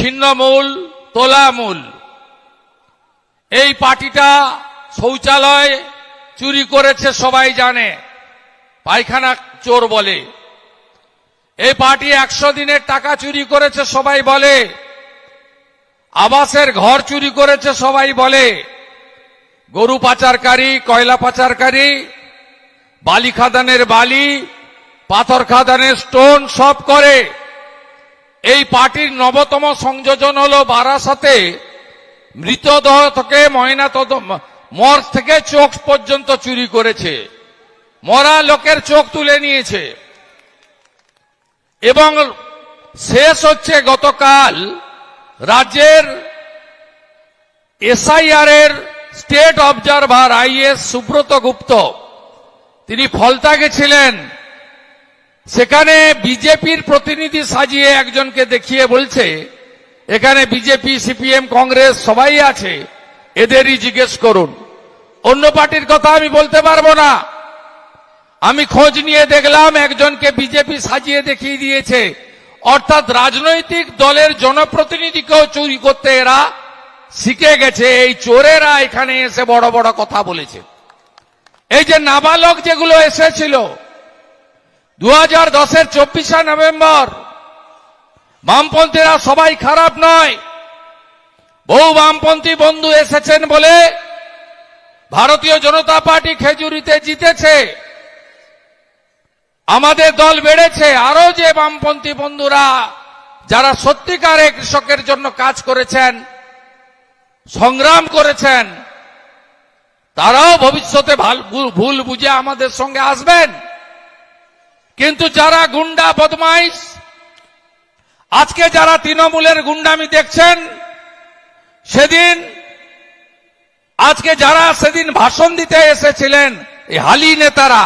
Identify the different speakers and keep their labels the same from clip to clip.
Speaker 1: ছিন্নমূল, তোলামূল। এই পার্টিটা শৌচালয় চুরি করেছে, সবাই জানে। পায়খানা চোর বলে। এই পার্টি একশো দিনের টাকা চুরি করেছে, সবাই বলে। আবাসের ঘর চুরি করেছে, সবাই বলে। গরু পাচারকারী, কয়লা পাচারকারী, বালি খাদানের বালি, পাথর খাদানের স্টোন সব করে। এই পার্টির নবতম সংযোজন হল বারাসাতে মৃতদেহ থেকে ময়না তদ মর থেকে চোখ পর্যন্ত চুরি করেছে। মরা লোকের চোখ তুলে নিয়েছে। এবং শেষ হচ্ছে গতকাল রাজ্যের এসআইআর এর state observer IAS Subrata Gupta. তিনি ফলতা গেছিলেন সেখানে বিজেপির প্রতিনিধি সাজিয়ে একজনকে দেখিয়ে বলছে, এখানে বিজেপি, সিপিএম, কংগ্রেস সবাই আছে, এদেরই জিজ্ঞেস করুন। অন্য পার্টির কথা আমি বলতে পারব না। আমি খোঁজ নিয়ে দেখলাম একজনকে বিজেপি সাজিয়ে দেখিয়ে দিয়েছে। অর্থাৎ রাজনৈতিক দলের জনপ্রতিনিধিকেও চুরি করতে এরা শিখে গেছে। এই চোরেরা এখানে এসে বড় বড় কথা বলেছে। এই যে নাবালক যেগুলো এসেছিল দু হাজার দশের চব্বিশে নভেম্বর। বামপন্থীরা সবাই খারাপ নয়। বহু বামপন্থী বন্ধু এসেছেন বলে ভারতীয় জনতা পার্টি খেজুরিতে জিতেছে। আমাদের দল বেড়েছে। আরও যে বামপন্থী বন্ধুরা, যারা সত্যিকারে কৃষকের জন্য কাজ করেছেন, সংগ্রাম করেছেন, তারাও ভবিষ্যতে ভাল- বুঝে আমাদের সঙ্গে আসবেন। কিন্তু যারা গুন্ডা বদমাইশ, আজকে যারা তৃণমূলের গুন্ডামি দেখছেন, সেদিন, আজকে যারা সেদিন ভাষণ দিতে এসেছিলেন, এই হালি নেতারা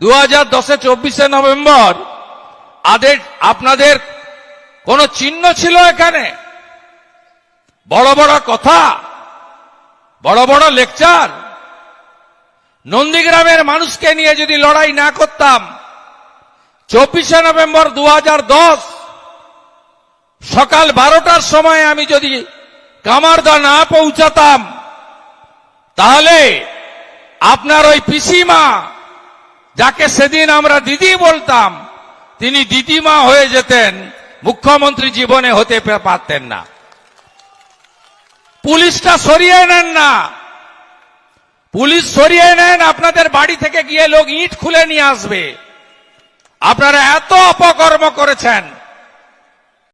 Speaker 1: দু হাজার দশে চব্বিশে নভেম্বর, আদের, আপনাদের কোন চিহ্ন ছিল এখানে? বড় বড় কথা, বড় বড় লেকচার। নন্দীগ্রামের মানুষকে নিয়ে যদি লড়াই না করতাম চব্বিশে নভেম্বর দু হাজার দশ। সকাল বারোটার সময় আমি যদি কামারদা না পৌঁছাতাম, তাহলে আপনার ওই পিসিমা, যাকে সেদিন আমরা দিদি বলতাম, তিনি দিদিমা হয়ে যেতেন, মুখ্যমন্ত্রী জীবনে হতে পারতেন না। পুলিশটা সরিয়ে নেন না। পুলিশ সরিয়ে নেন, আপনাদের বাড়ি থেকে গিয়ে লোক ইট খুলে নিয়ে আসবে। আপনারা এত অপকর্ম করেছেন।